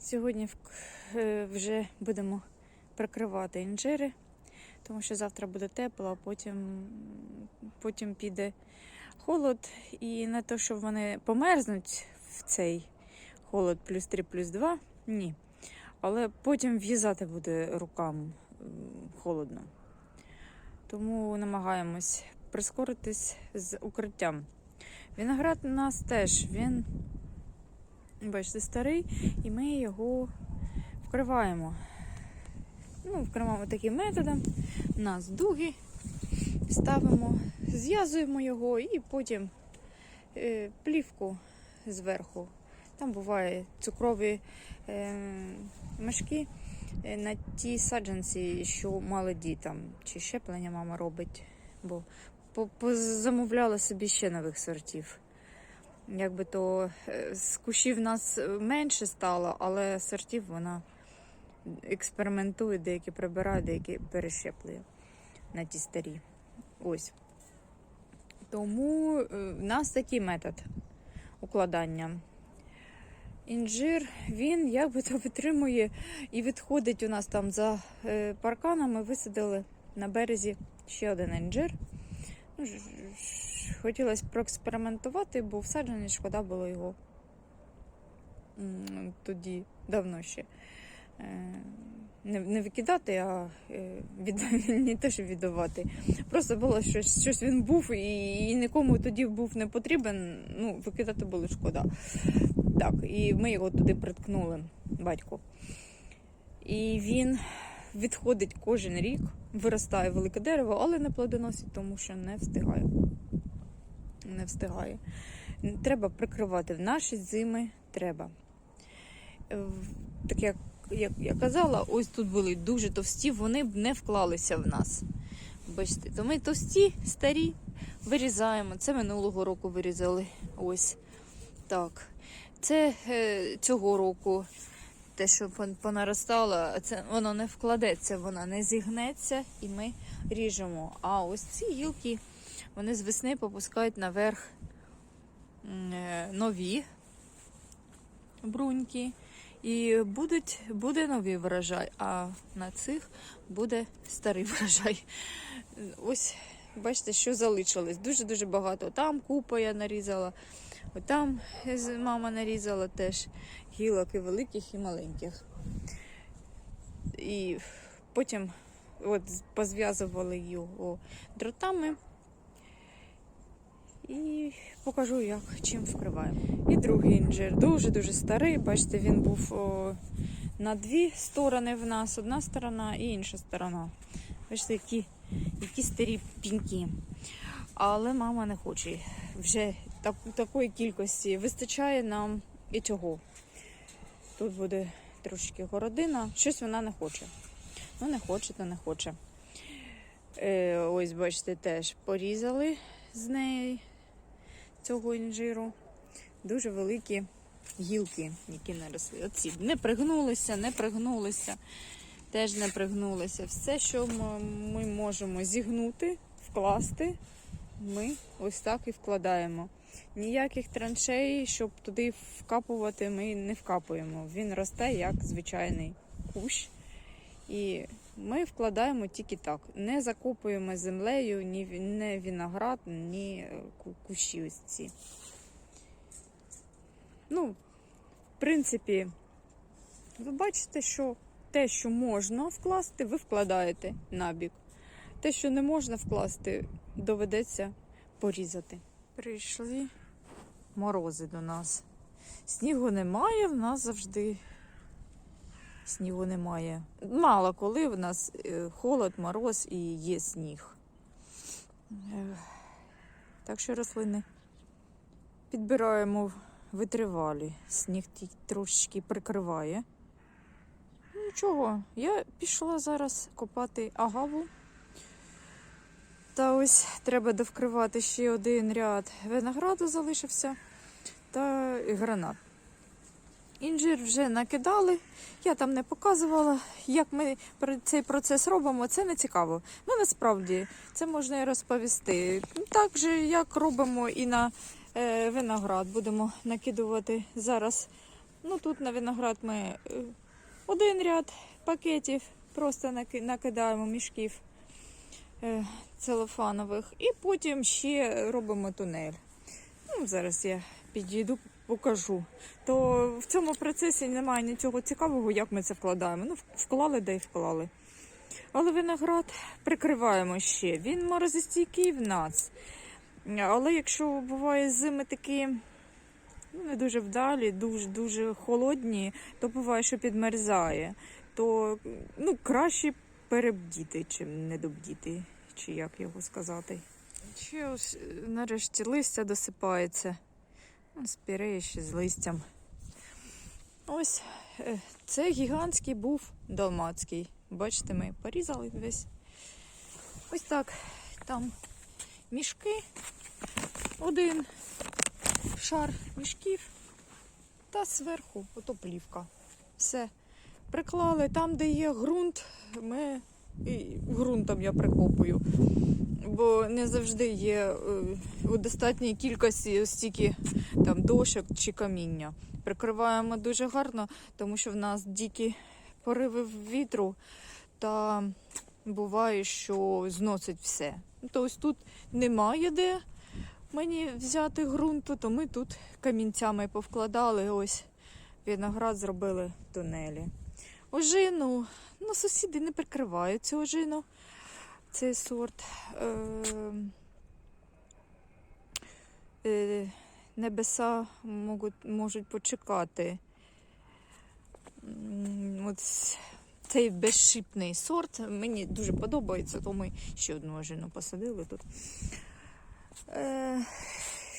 Сьогодні е, вже будемо прикривати інжири, тому що завтра буде тепло, а потім, потім піде холод. І не то, що вони померзнуть в цей холод плюс 3, плюс 2, ні. Але потім в'їзати буде рукам холодно. Тому намагаємось прискоритись з укриттям. Виноград у нас теж він, бачите, старий, і ми його вкриваємо. Ну, вкриваємо таким методом. Нас дуги ставимо, зв'язуємо його і потім е, плівку зверху. Там буває цукрові е, мешки е, на ті саджанці, що молоді там, чи щеплення мама робить, бо позамовляла собі ще нових сортів. Якби то е, з кущів нас е, менше стало, але сортів вона експериментує, деякі прибирає, деякі перещеплює на ті старі. Ось. Тому е, в нас такий метод укладання. Інжир, він якби то витримує і відходить у нас там за парканами. Висадили на березі ще один інжир. Хотілося проекспериментувати, бо всаджений шкода було його тоді давно ще. Е, Не, не викидати, а е, від, не те, що віддавати. Просто було щось, щось він був і, і нікому тоді був не потрібен. Ну, викидати було шкода. Так, і ми його туди приткнули, батько. І він відходить кожен рік, виростає велике дерево, але не плодоносить, тому що не встигає. Не встигає. Треба прикривати в наші зими треба. Е, Так як, як я казала, ось тут були дуже товсті, вони б не вклалися в нас. Бачите, то ми товсті, старі, вирізаємо. Це минулого року вирізали. Ось так. Це е, цього року те, що понаростало, це воно не вкладеться, воно не зігнеться, і ми ріжемо. А ось ці гілки вони з весни попускають наверх е, нові бруньки. І будуть, буде новий врожай, а на цих буде старий врожай. Ось, бачите, що залишилось. Дуже-дуже багато. Там купа я нарізала, там мама нарізала теж гілок і великих, і маленьких. І потім от позв'язували його дротами. І покажу, як чим вкриваємо. І другий інжир дуже-дуже старий. Бачите, він був о, на дві сторони в нас: одна сторона і інша сторона. Бачите, які, які старі піньки. Але мама не хоче. Вже так, такої кількості вистачає нам і цього. Тут буде трошки городина. Щось вона не хоче. Ну, не хоче, то не хоче. Е, ось, бачите, теж порізали з неї цього інжиру. Дуже великі гілки, які наросли. Оці не пригнулися, не пригнулися, теж не пригнулися. Все, що ми, можемо зігнути, вкласти, ми ось так і вкладаємо. Ніяких траншей, щоб туди вкапувати, ми не вкапуємо. Він росте як звичайний кущ. І ми вкладаємо тільки так. Не закопуємо землею ні не виноград, ні е, кущі ось ці. Ну, в принципі, ви бачите, що те, що можна вкласти, ви вкладаєте набік. Те, що не можна вкласти, доведеться порізати. Прийшли морози до нас. Снігу немає, в нас завжди снігу немає. Мало коли в нас е, холод, мороз і є сніг. Е, Так що рослини підбираємо витривалі. Сніг трошечки прикриває. Нічого, я пішла зараз копати агаву. Та ось треба довкривати ще один ряд винограду залишився та гранат. Інжир вже накидали. Я там не показувала, як ми цей процес робимо. Це не цікаво. Ну насправді це можна і розповісти. Так же, як робимо і на е, виноград. Будемо накидувати зараз Ну тут на виноград ми е, один ряд пакетів просто накидаємо мішків е, целофанових, і потім ще робимо тунель. Ну, зараз я підійду, покажу. То в цьому процесі немає нічого цікавого, як ми це вкладаємо. Ну, вклали, да й вклали. Але виноград прикриваємо ще. Він морозостійкий в нас. Але якщо буває зими такі ну, не дуже вдалі, дуже дуже холодні, то буває, що підмерзає. То ну, краще перебдіти, чим недобдіти, чи як його сказати. Ще ось е, нарешті листя досипається. Спіреє ще з листям. Ось е, це гігантський був далмацький. Бачите, ми порізали весь. Ось так. Там мішки, один шар мішків та зверху ото плівка. Все. Приклали там, де є ґрунт, ми і ґрунтом я прикопую. Бо не завжди є е, у достатній кількості стільки там дошок чи каміння. Прикриваємо дуже гарно, тому що в нас дикі пориви вітру, та буває, що зносить все. То тут немає де мені взяти ґрунту, то ми тут камінцями повкладали. Ось виноград зробили тунелі. Ожину, ну сусіди не прикривають цю ожину, цей сорт. Е, е, небеса можуть, почекати. Цей безшипний сорт мені дуже подобається, то ми ще одну ожину посадили тут. Е,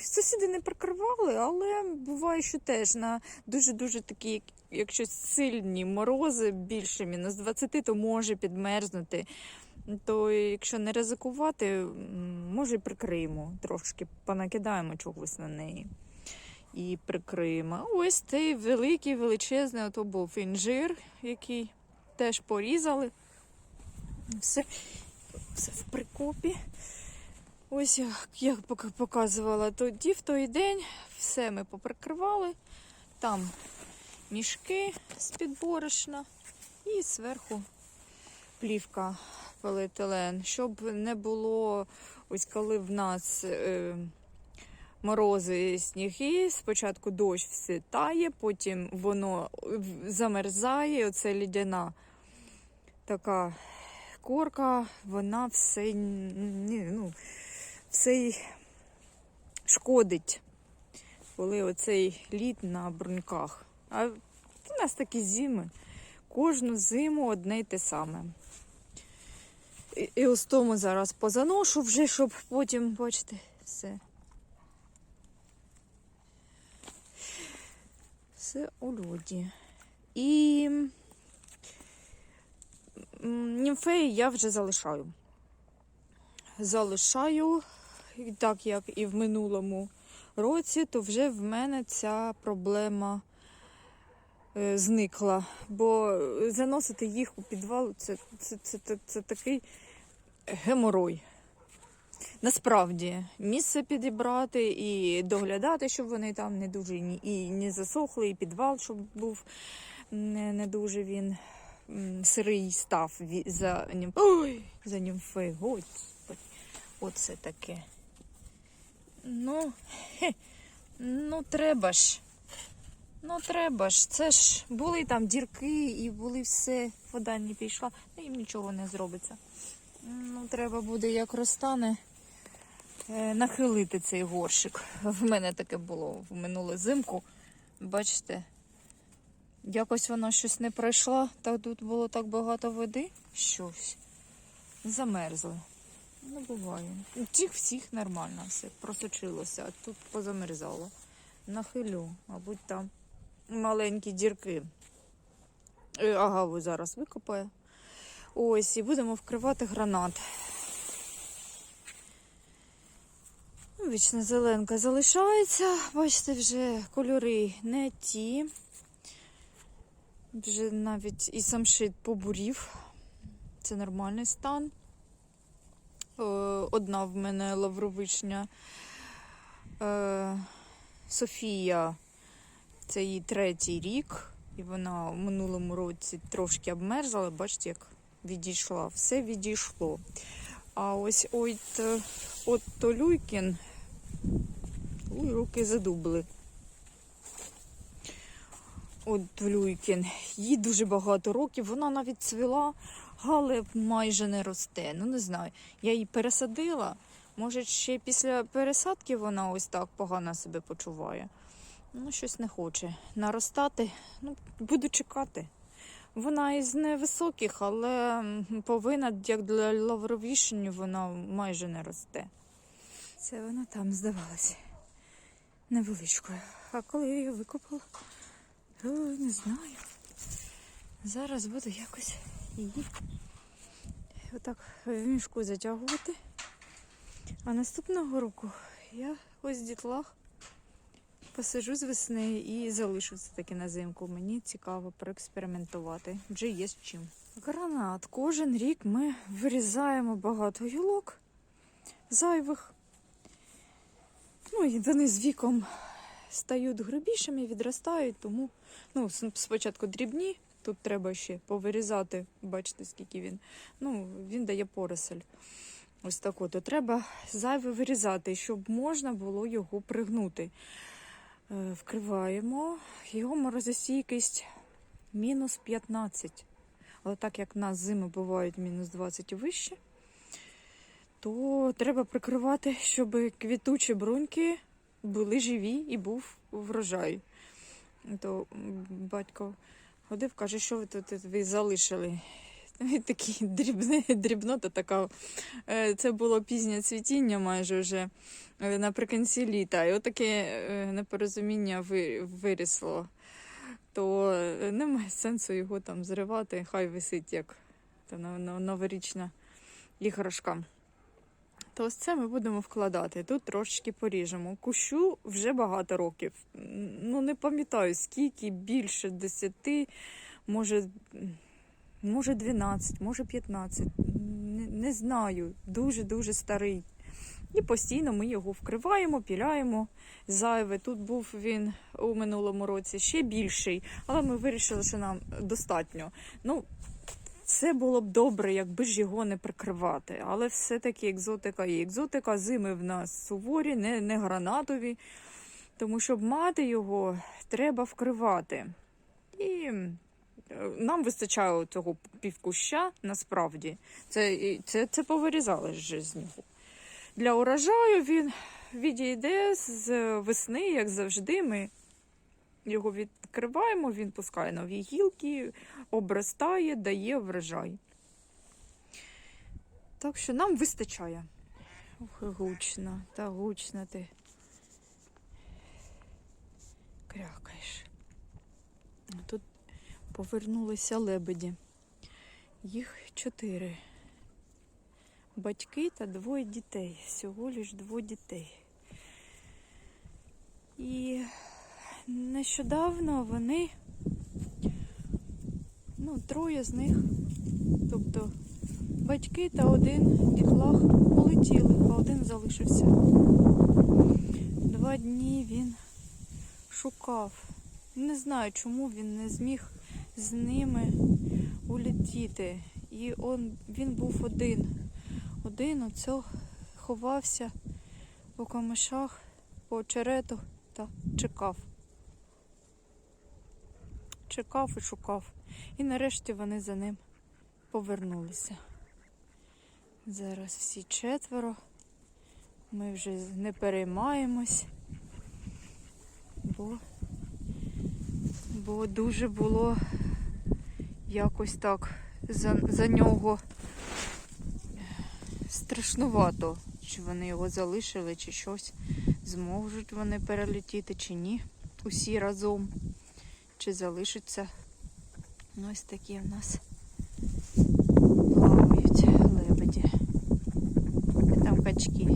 сусіди не прикривали, але буває, що теж на дуже-дуже такі, якщо сильні морози більше мінус 20, то може підмерзнути. То якщо не ризикувати, може прикриємо трошки, понакидаємо чогось на неї. І прикриємо. Ось цей великий, величезний, ото був інжир, який теж порізали. Все, все в прикопі. Ось як я показувала тоді, в той день, все ми поприкривали. Там мішки з-під борошна і зверху плівка поліетилен, щоб не було, ось коли в нас е, морози, сніги, спочатку дощ все тає, потім воно замерзає, оце лідяна така корка, вона все, ні, ну, все шкодить, коли оцей лід на бруньках. А у нас такі зими. Кожну зиму одне й те саме. І, ось тому зараз позаношу вже, щоб потім, бачите, все. Все у льоді. І німфеї я вже залишаю. Залишаю, так як і в минулому році, то вже в мене ця проблема зникла. Бо заносити їх у підвал це, це, це, це, це такий геморой. Насправді, місце підібрати і доглядати, щоб вони там не дуже і не засохли, і підвал, щоб був не, не дуже він сирий став за ним. Ой, за німфи, господи. Оце таке. Ну, хе, ну треба ж. Ну, треба ж. Це ж були там дірки і були все, вода не пішла, ну їм нічого не зробиться. Ну, треба буде, як розтане, е, нахилити цей горщик. В мене таке було в минулу зимку. Бачите, якось вона щось не пройшла, та тут було так багато води, щось. Замерзли. Ну, буває. У цих всіх нормально все просочилося, а тут позамерзало. Нахилю, мабуть, там маленькі дірки. Е, Агаву зараз викопаю. Ось, і будемо вкривати гранат. Вічна зеленка залишається. Бачите, вже кольори не ті. Вже навіть і самшит побурів. Це нормальний стан. Е, Одна в мене лавровичня е, Софія. Це її третій рік, і вона в минулому році трошки обмерзла, бачите, як відійшла. Все відійшло. А ось от, е, от Толюйкін, ой, руки задубли. От Толюйкін, їй дуже багато років, вона навіть цвіла, але майже не росте. Ну не знаю. Я її пересадила. Може, ще після пересадки вона ось так погано себе почуває. Ну, щось не хоче наростати. Ну, буду чекати. Вона із невисоких, але повинна, як для лавровішені, вона майже не росте. Це вона там здавалася невеличкою. А коли я її викопала, то не знаю. Зараз буду якось її отак в мішку затягувати. А наступного року я ось дітлах посижу з весни і залишу це таки на зимку. Мені цікаво проекспериментувати. Вже є з чим. Гранат. Кожен рік ми вирізаємо багато гілок зайвих. Ну і вони з віком стають грубішими, відростають, тому ну, спочатку дрібні. Тут треба ще повирізати, бачите, скільки він. Ну, він дає поросель. Ось так от. То треба зайве вирізати, щоб можна було його пригнути. Е, Вкриваємо. Його морозостійкість мінус 15. Але так як в нас зими бувають мінус 20 і вище, то треба прикривати, щоб квітучі бруньки були живі і був врожай. То батько ходив, каже, що ви тут ви залишили. Такий дрібне, дрібнота така. Е, Це було пізнє цвітіння майже вже е, наприкінці літа. І отаке е, непорозуміння вирісло. То немає сенсу його там зривати, хай висить як новорічна іграшка. То ось це ми будемо вкладати. Тут трошечки поріжемо. Кущу вже багато років. Ну, не пам'ятаю, скільки, більше 10, може, може 12, може 15. Не, не знаю. Дуже-дуже старий. І постійно ми його вкриваємо, піляємо. Зайве. Тут був він у минулому році ще більший, але ми вирішили, що нам достатньо. Ну, це було б добре, якби ж його не прикривати. Але все-таки екзотика є. Екзотика зими в нас суворі, не, не гранатові. Тому щоб мати його, треба вкривати. І нам вистачає цього півкуща насправді. Це, це, це повирізали вже з нього. Для урожаю він відійде з весни, як завжди. Ми його відкриваємо, він пускає нові гілки, обростає, дає врожай. Так що нам вистачає. Ох, гучно, та гучно ти. Крякаєш. Тут повернулися лебеді. Їх чотири. Батьки та двоє дітей. Всього лиш двоє дітей. І нещодавно вони, ну, троє з них, тобто батьки та один дітлах полетіли, а один залишився. Два дні він шукав. Не знаю, чому він не зміг з ними улетіти. І он, він був один. Один оцьо ховався по камишах, по очерету та чекав. Чекав і шукав. І нарешті вони за ним повернулися. Зараз всі четверо. Ми вже не переймаємось, бо, бо дуже було якось так за, за нього страшнувато, чи вони його залишили, чи щось. Зможуть вони перелетіти, чи ні. Усі разом, чи залишаться. Ну, ось такі в нас плавають лебеді. Там качки.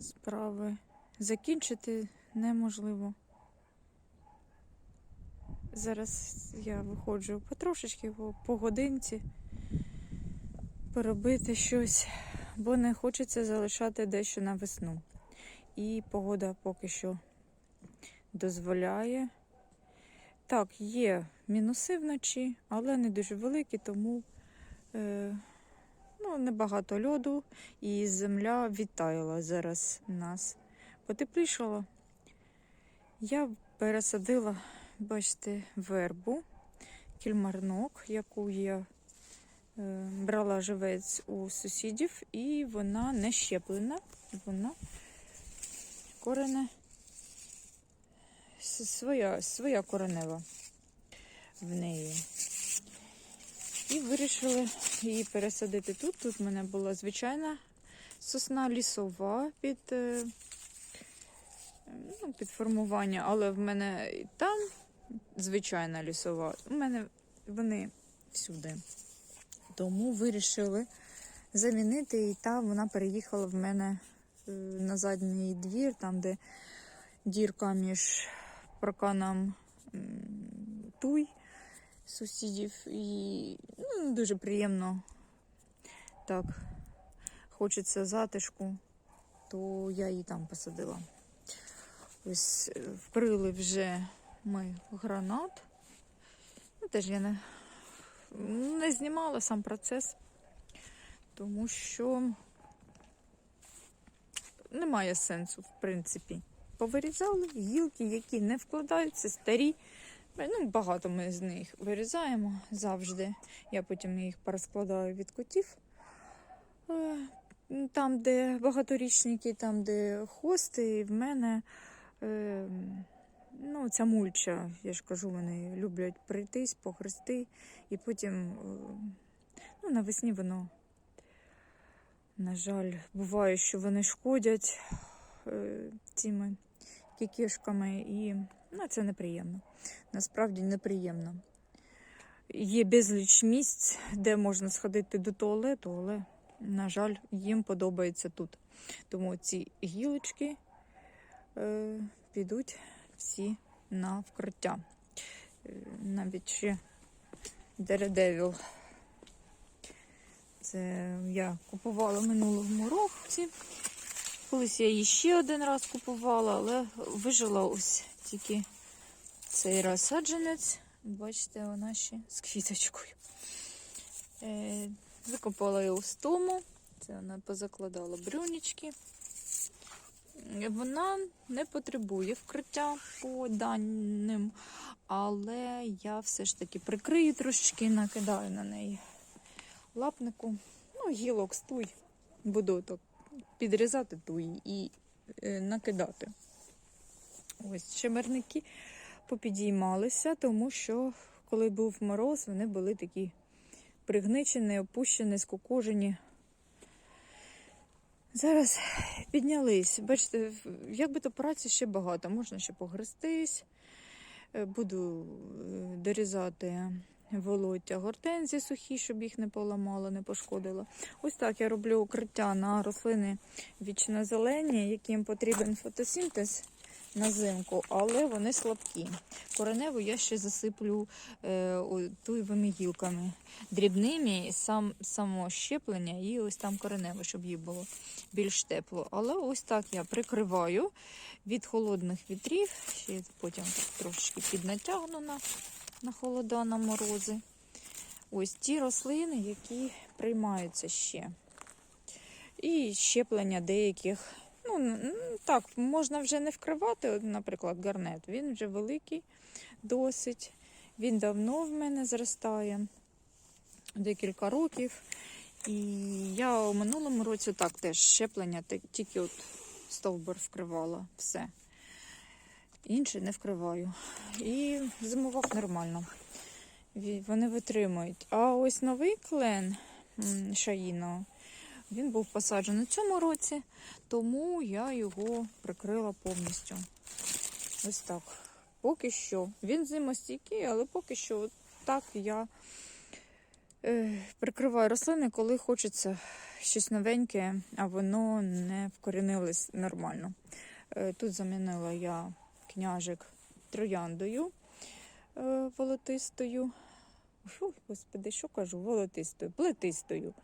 Справи закінчити неможливо. Зараз я виходжу потрошечки по, годинці поробити щось, бо не хочеться залишати дещо на весну. І погода поки що дозволяє Так, є мінуси вночі, але не дуже великі, тому е, ну, небагато льоду і земля відтаяла зараз нас. Потеплішало. Я пересадила, бачите, вербу, кільмарнок, яку я е, брала живець у сусідів, і вона не щеплена, вона корене своя, своя коренева в неї. І вирішили її пересадити тут. Тут в мене була звичайна сосна лісова під, е, ну, під формування, але в мене і там звичайна лісова. У мене вони всюди. Тому вирішили замінити, і там вона переїхала в мене е, на задній двір, там, де дірка між парканом туй сусідів. І ну, дуже приємно так хочеться затишку, то я її там посадила. Ось е, вкрили вже ми гранат. Ну, теж я не, не знімала сам процес, тому що немає сенсу, в принципі. Повирізали гілки, які не вкладаються, старі. Ну, багато ми з них вирізаємо завжди. Я потім їх порозкладаю від котів. Е, Там, де багаторічники, там, де хости, в мене е, ну, ця мульча, я ж кажу, вони люблять прийтись, погрести, і потім е, ну, навесні воно, на жаль, буває, що вони шкодять е, цими кікішками, і ну, це неприємно. Насправді неприємно. Є безліч місць, де можна сходити до туалету, але, на жаль, їм подобається тут. Тому ці гілочки е, підуть всі на вкриття. Е, навіть ще Дередевіл. Це я купувала минулому році. Колись я її ще один раз купувала, але вижила ось тільки цей раз саджанець. Бачите, вона ще з квіточкою. Е, викопала його з тому. Це вона позакладала брюнічки. Вона не потребує вкриття по даним, але я все ж таки прикрию трошечки, накидаю на неї лапнику. Ну, гілок стуй. Буду так підрізати туї і е, накидати. Ось чимерники попідіймалися, тому що коли був мороз, вони були такі пригничені, опущені, скукожені. Зараз піднялись. Бачите, якби то праці ще багато, можна ще погрестись. Е, Буду е, дорізати волоття гортензії сухі, щоб їх не поламало, не пошкодило. Ось так я роблю укриття на рослини вічно-зелені, яким потрібен фотосинтез на зимку, але вони слабкі. Кореневу я ще засиплю е, туєвими гілками дрібними, сам, само щеплення і ось там коренево, щоб їй було більш тепло. Але ось так я прикриваю від холодних вітрів. Ще потім трошечки піднатягну на, на холода, на морози. Ось ті рослини, які приймаються ще. І щеплення деяких. Ну, так, можна вже не вкривати, наприклад, гарнет. Він вже великий, досить. Він давно в мене зростає, декілька років. І я у минулому році так теж щеплення, тільки от стовбур вкривала, все. Інше не вкриваю. І зимував нормально. Вони витримують. А ось новий клен Шаїно, він був посаджений цьому році, тому я його прикрила повністю. Ось так. Поки що. Він зимостійкий, але поки що так я е, прикриваю рослини, коли хочеться щось новеньке, а воно не вкорінилось нормально. Е, тут замінила я княжик трояндою е, волотистою. Фу, господи, що кажу? Волотистою, плетистою.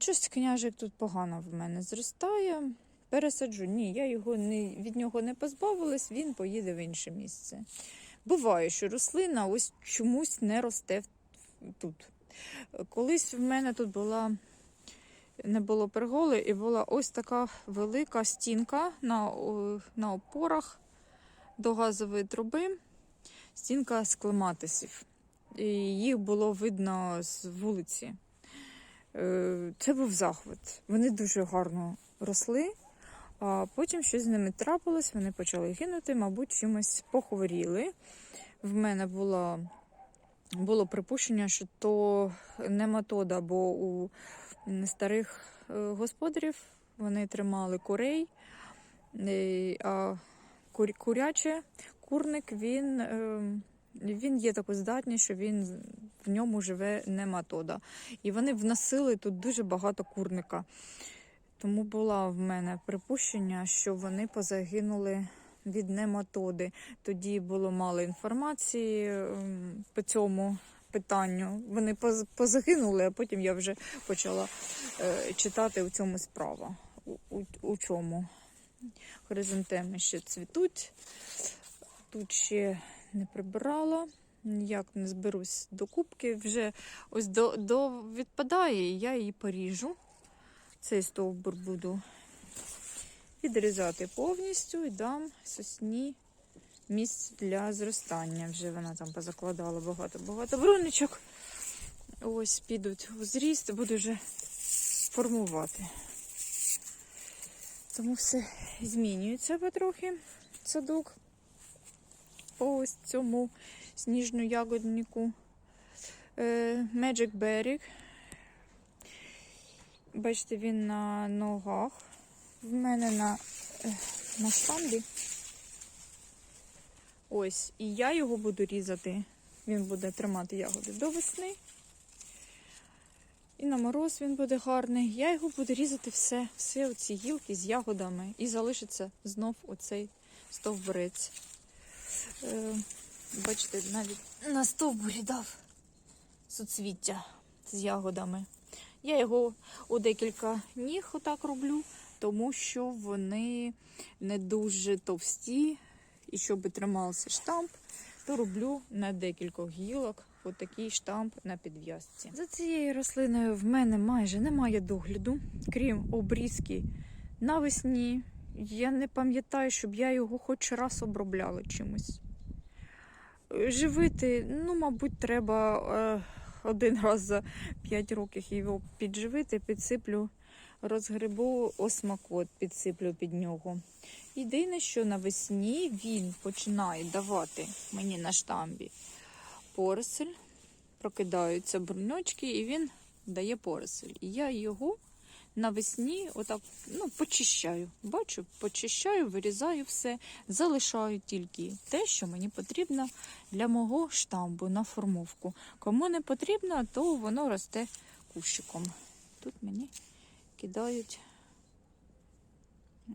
Щось княжик тут погано в мене зростає. пересаджу. Ні, я його не, від нього не позбавилась, він поїде в інше місце. Буває, що рослина ось чомусь не росте тут. Колись в мене тут була не було перголи, і була ось така велика стінка на, на опорах до газової труби, стінка з клематисів. І їх було видно з вулиці. Е, Це був захват. Вони дуже гарно росли, а потім щось з ними трапилось, вони почали гинути, мабуть, чимось похворіли. В мене була, було припущення, що то нематода, бо у старих е, господарів вони тримали курей, е, а кур- куряче, курник він, е, він є такою здатність, що він в ньому живе нематода. І вони вносили тут дуже багато курника. Тому було в мене припущення, що вони позагинули від нематоди. Тоді було мало інформації ем, по цьому питанню. Вони позагинули, а потім я вже почала е, читати у цьому справа. У, у, у чому? Хризантеми ще цвітуть. Тут ще не прибирала, ніяк не зберусь до кубки. Вже ось до, до відпадає, і я її поріжу. Цей стовбур буду відрізати повністю і дам сосні місць для зростання. Вже вона там позакладала багато-багато бруничок. Ось підуть у зріст, буду вже формувати. Тому все змінюється потрохи садок. По ось цьому сніжно-ягоднику. Е, Magic Berry. Бачите, він на ногах. В мене на, е, на штамбі. Ось, і я його буду різати. Він буде тримати ягоди до весни. І на мороз він буде гарний. Я його буду різати все, все оці гілки з ягодами. І залишиться знов оцей стовбурець. Е, бачите, навіть на стовбурі дав суцвіття з ягодами. Я його у декілька ніг отак роблю, тому що вони не дуже товсті. І щоб тримався штамп, то роблю на декількох гілок отакий штамп на підв'язці. За цією рослиною в мене майже немає догляду, крім обрізки навесні. Я не пам'ятаю, щоб я його хоч раз обробляла чимось. Е, Живити, ну, мабуть, треба е, один раз за 5 років його підживити, підсиплю, розгребу осмакот, підсиплю під нього. Єдине, що навесні він починає давати мені на штамбі поросель, прокидаються бруньочки, і він дає поросель. І я його навесні отак ну, почищаю. Бачу, почищаю, вирізаю все, залишаю тільки те, що мені потрібно для мого штамбу на формовку. Кому не потрібно, то воно росте кущиком. Тут мені кидають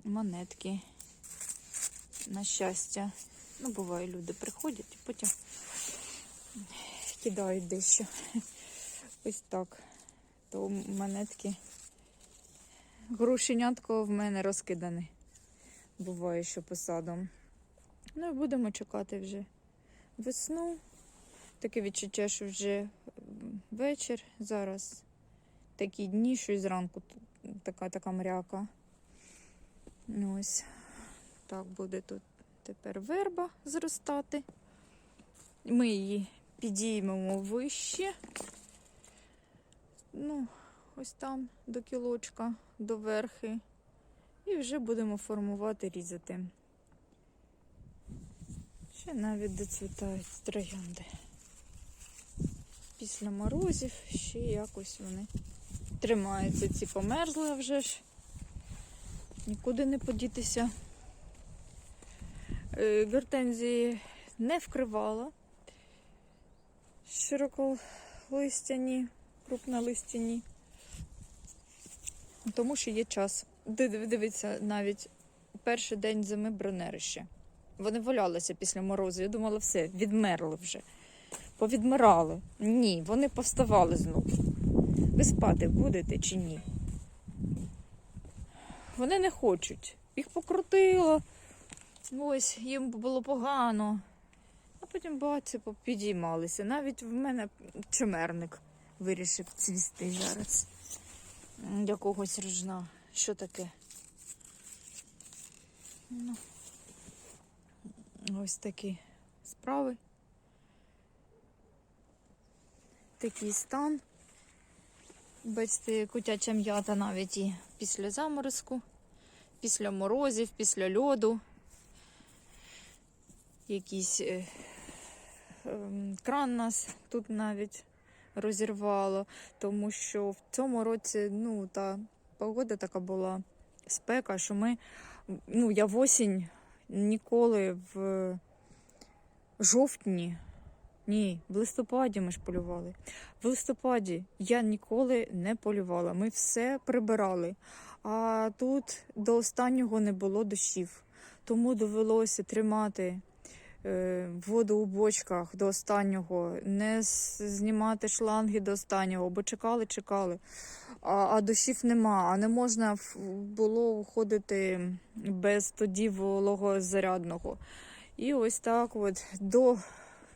монетки. На щастя. Ну, буває, люди приходять і потім кидають дещо. Ось так. То монетки. Грушенятко в мене розкидане. Буває, що посадом. Ну і будемо чекати вже весну. Таке відчуття, що вже вечір. Зараз такі дні, що і зранку така така мряка. Ну, Ось так буде тут тепер верба зростати. Ми її підіймемо вище. Ну, ось там до кілочка, до верхи. І вже будемо формувати, різати. Ще навіть доцвітають троянди. Після морозів ще якось вони тримаються. Ці померзли вже ж. Нікуди не подітися. Е, Гортензії не вкривала. Широколистяні, крупнолистяні. Тому що є час. Ди- ди- Дивіться, навіть перший день зими бронерище. Вони валялися після морозу. Я думала, все, відмерли вже. Повідмирали. Ні, вони повставали знову. Ви спати будете чи ні? вони не хочуть. Їх покрутило. Ось, їм було погано. А потім баці підіймалися. Навіть в мене чимерник вирішив цвісти зараз. Для когось рожна. Що таке? Ну, ось такі справи. Такий стан. Бачите, котяча м'ята навіть і після заморозку, після морозів, після льоду. Якийсь е, ем, кран нас тут навіть розірвало, тому що в цьому році ну, та погода така була спека, що ми, ну, я в осінь ніколи в жовтні, ні, в листопаді ми ж полювали. В листопаді я ніколи не полювала. Ми все прибирали. А тут до останнього не було дощів. Тому довелося тримати воду у бочках до останнього, не знімати шланги до останнього, бо чекали, чекали. А, а дощів нема, а не можна було виходити без тоді вологозарядного. І ось так от до,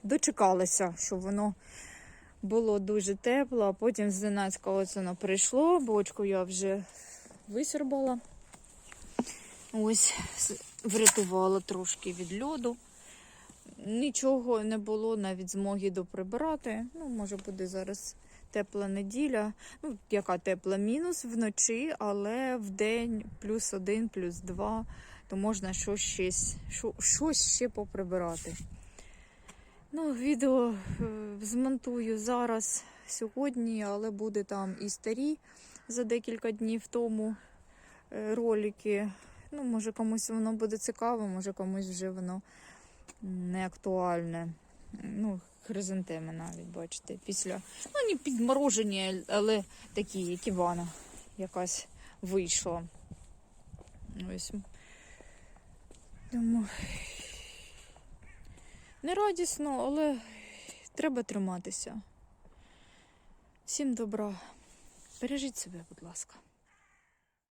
дочекалися, щоб воно було дуже тепло, а потім зненацька воно прийшло, бочку я вже висербала. Ось врятувала трошки від льоду. Нічого не було, навіть змоги доприбирати. Ну, може буде зараз тепла неділя. Ну, яка тепла? Мінус вночі, але в день плюс один, плюс два, то можна щось, ще, щось ще поприбирати. Ну, відео е, змонтую зараз сьогодні, але буде там і старі за декілька днів тому е, ролики. Ну, може комусь воно буде цікаво, може комусь вже воно не актуальне. Ну, хризантеми навіть, бачите, після. Ну, не підморожені, але такі, як Івана якась вийшла. Ось. Тому не радісно, але треба триматися. Всім добра. Бережіть себе, будь ласка.